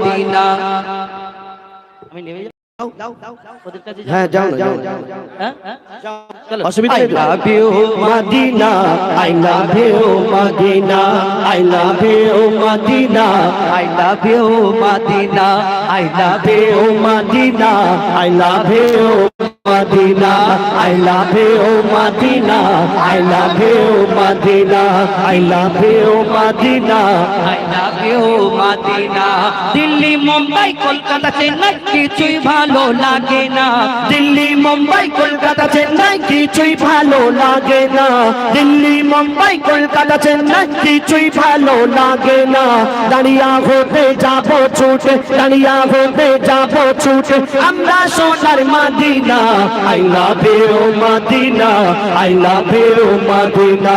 Medina. আমি নেমে যাও। ওদের কাছে হ্যাঁ যাও। যাও যাও হ্যাঁ, হ্যাঁ, হ্যাঁ। চলো। অসুবিধা নেই। Love you Madina. I love you Madina. I love you Madina. I love you Madina I love you Madina. I love you Madina. Delhi Mumbai Kolkata Chennai কিছুই ভালো লাগে না। দিল্লি মুম্বাই কলকাতা চেন্নাই কিছুই ভালো লাগে না। দিল্লি মুম্বাই কলকাতা চেন্নাই কিছুই ভালো লাগে না। দাঁড়িয়া হতে যাব ছুটে দাঁড়িয়া হতে যাব ছুটে। আমরা সোনার Madina I love you Madina I love you Madina.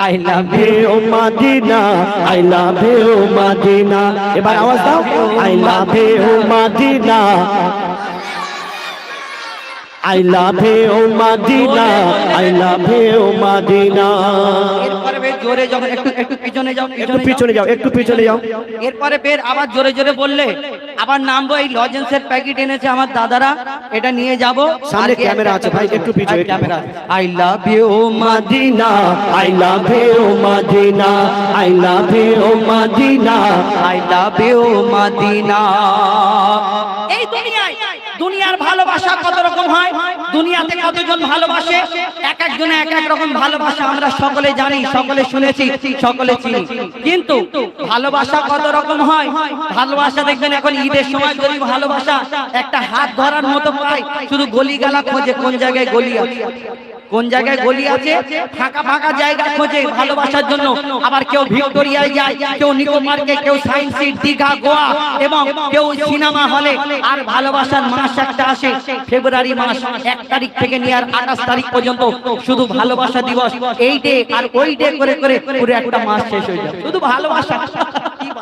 দাও love I love you. You Madina. I love you Madina. এবার আওয়াজ দাও। I love you Madina. I love you Madina I love you Madina. এরপরে বেশ জোরে যখন একটু একটু পিছনে যাও একটু পিছনে যাও। একটু পিছনে যাও। এরপরে ফের আবার জোরে জোরে বললে আবার নামবো এই লজেন্সের প্যাকেট এনেছে আমার দাদারা এটা নিয়ে যাব। সামনে ক্যামেরা আছে ভাই, একটু পিছনে। Camera I love you Madina I love you Madina I love you Madina I love you Madina. এই দুনিয়ায় দুনিয়ার ভালোবাসা কত রকম হয়? দুনিয়াতে কতজন ভালোবাসে? এক একজনে এক এক রকম ভালোবাসা আমরা সকলে জানি, সকলে শুনেছি, সকলে চিনি। কিন্তু ভালোবাসা কত রকম হয়? ভালোবাসা দেখবেন এখন ঈদের সময় যদি ভালোবাসা একটা হাত ধরার মতো পায়, শুধু গলি গালা খোঁজে কোন জায়গায় গলি আছে কোন জায়গায় গলি আছে? ফাঁকা ফাঁকা জায়গা খোঁজে ভালোবাসার জন্য। আবার কেউ ভিক্টোরিয়ায় যায় কেউ নিকো পার্কে কেউ সায়েন্স সিটি দীঘা গোয়া এবং কেউ সিনেমা হলে আর ভালোবাসার মাস একটা আসে। ফেব্রুয়ারি মাস এক তারিখ থেকে নিয়ে আর আঠাশ তারিখ পর্যন্ত শুধু ভালোবাসা দিবস। এই ডে আর ওই ডে করে করে পুরো একটা মাস শেষ হয়ে যায় শুধু ভালোবাসা।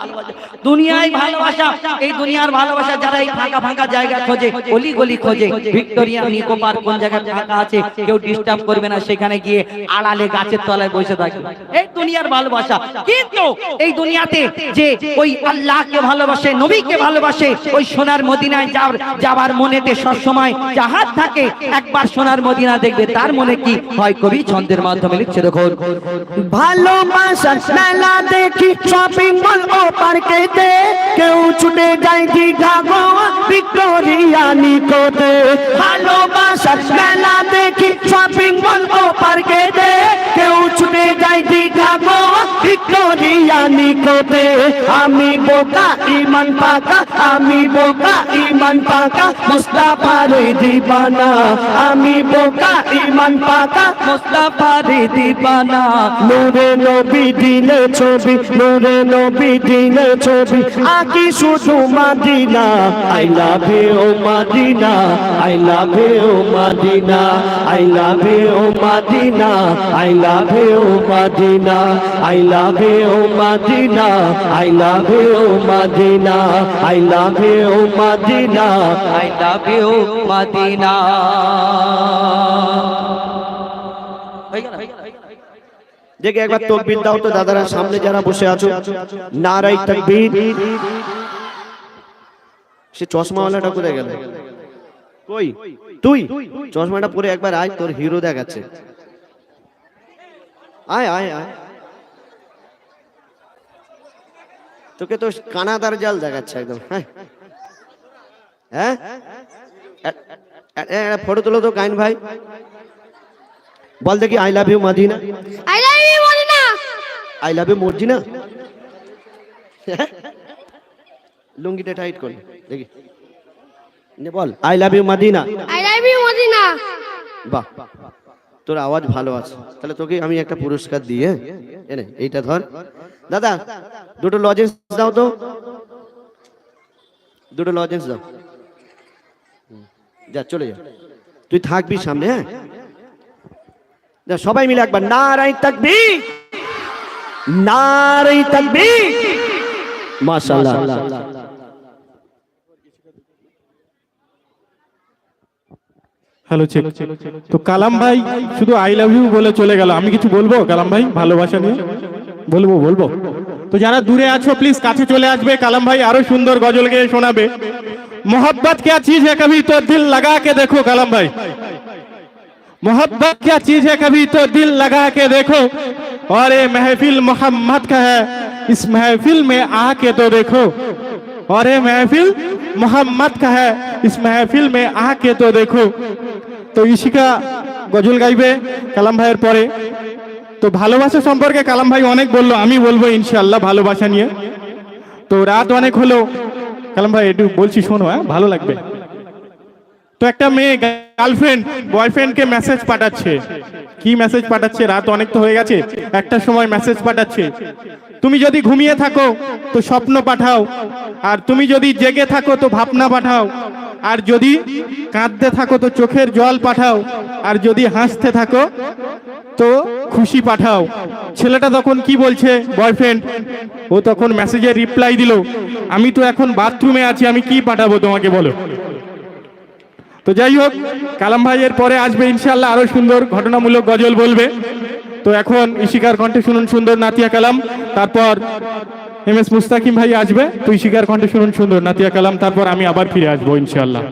ভালোবাসা। দুনিয়ায় ভালোবাসা, এই দুনিয়ার ভালোবাসা যারা এই ফাঁকা ফাঁকা জায়গা খোঁজে গলি গলি খোঁজে, ভিক্টোরিয়া নিকো পার্ক কোন জায়গায় ফাঁকা আছে, কেউ ডিস্টার্ব করবে না, সেখানে গিয়ে আড়ালে গাছের তলায় বসে এই দুনিয়ার ভালোবাসা। কিন্তু এই দুনিয়াতে যে ওই আল্লাহকে ভালোবাসে, নবীকে ভালোবাসে, ওই সোনার মদিনায় যাওয়ার যাবার মনেতে সবসময় জাহাজ থাকে, একবার সোনার মদিনা দেখবে, তার মনে কি হয়? কবি ছন্দের মাধ্যমে লিখছে, দেখুন। ভালোবাসার মেলা দেখি শপিং মল ও পার্কেতে কেউ ছুটে যায় দীঘা গোয়া, ভিক্টোরিয়া নিকোতে ভালোবাসার মেলা দেখি শপিং মল ও পার্কেতে কেউ ছুটে যায় দীঘা গোয়া, ভিক্টোরিয়া নিকোতে আমি বোকা, ইমান পাকা, আমি বোকা, ইমান পাকা মুস্তাফার দিবানা। আমি বোকা, ইমান পাকা মুস্তাফার দিবানা। নূরে নবী দিলে ছবি, নূরে নবী দিলে ছবি আকি শুধু Madina. I love you Madina, I love you Madina, I love you Madina, I love you Madina, I love you Madina, I love you Madina, I love you Madina, I love you Madina. দেখে একবার তকবীর দাও তো দাদারা সামনে যারা বসে আছো। নারাই তকবীর। সে চশমাওয়ালাটা কোথায় গেল? কই? তুই? চশমাটা পরে একবার আয় তোর হিরো দেখাচ্ছে। আয় আয় আয়। তোকে তো কানাদার জাল দেখাচ্ছে একদম। হ্যাঁ। হ্যাঁ? ফটো তুলো তো কাইন ভাই। বল দেখি I love you Madina. I love you, Modena. I love you Morjina. লুঙ্গিটা টাইট কর দেখি। নে বল I love you Madina. I love you, Modena. বাহ। তোর আওয়াজ ভালো আছে। তাহলে তোকে আমি একটা পুরস্কার দিই হ্যাঁ? এনে এইটা ধর। দাদা দুটো লজেন্স দাও তো। দুটো লজেন্স দাও। যা চলে যা। তুই থাকবি সামনে হ্যাঁ? সবাই মিলে একবার নারাই তাকবি নারাই তাকবি মাশাআল্লাহ। হ্যালো চেক তো কালাম ভাই, শুধু আই লাভ ইউ বলে চলে গেল। আমি কিছু বলব, কালাম ভাই? ভালোবাসা নিয়ে? বলব বলব। তো যারা দূরে আছো প্লিজ কাছে চলে আসবে। কালাম ভাই আরও সুন্দর গজল গিয়ে শোনাবে। মোহাব্বত কে আছিস যে কবি তো দিল লাগা কে দেখো, কালাম ভাই? मोहब्बत क्या चीज है कभी तो दिल लगा के देखो और ये महफिल मोहम्मद का है इस महफिल में आके तो देखो और ये महफिल मोहम्मद का है इस महफिल में आके तो देखो তো ইশিকা গজল গাইবে কালাম ভাইয়ের পরে তো ভালোবাসা সম্পর্কে কালাম ভাই অনেক বললো আমি বলবো ইনশাআল্লাহ ভালোবাসা নিয়ে তো রাত অনেক হলো কালাম ভাই একটু বলছি শোনো হ্যাঁ ভালো লাগবে তো একটা মেয়ে গার্লফ্রেন্ড বয়ফ্রেন্ডকে মেসেজ পাঠাচ্ছে। কি মেসেজ পাঠাচ্ছে? রাত অনেক তো হয়ে গেছে, একটা সময় মেসেজ পাঠাচ্ছে। তুমি যদি ঘুমিয়ে থাকো, তো স্বপ্ন পাঠাও। আর তুমি যদি জেগে থাকো, তো ভাবনা পাঠাও। আর যদি কাঁদতে থাকো, তো চোখের জল পাঠাও। আর যদি হাসতে থাকো, তো খুশি পাঠাও। ছেলেটা তখন কি বলছে? বয়ফ্রেন্ড ও তখন মেসেজের রিপ্লাই দিল, আমি তো এখন বাথরুমে আছি, আমি কি পাঠাবো তোমাকে বলো? তো যাই হোক, কালাম ভাই এর পরে আসবে ইনশাল্লাহ আরও সুন্দর, ঘটনামূলক গজল বলবে। তো এখন ইশিকার কণ্ঠে শুনুন সুন্দর নাতিয়া কালাম, তারপর এম এস মুস্তাকিম ভাই আসবে, তো ইশিকার কণ্ঠে শুনুন সুন্দর নাতিয়া কালাম, তারপর আমি আবার ফিরে আসব ইনশাল্লাহ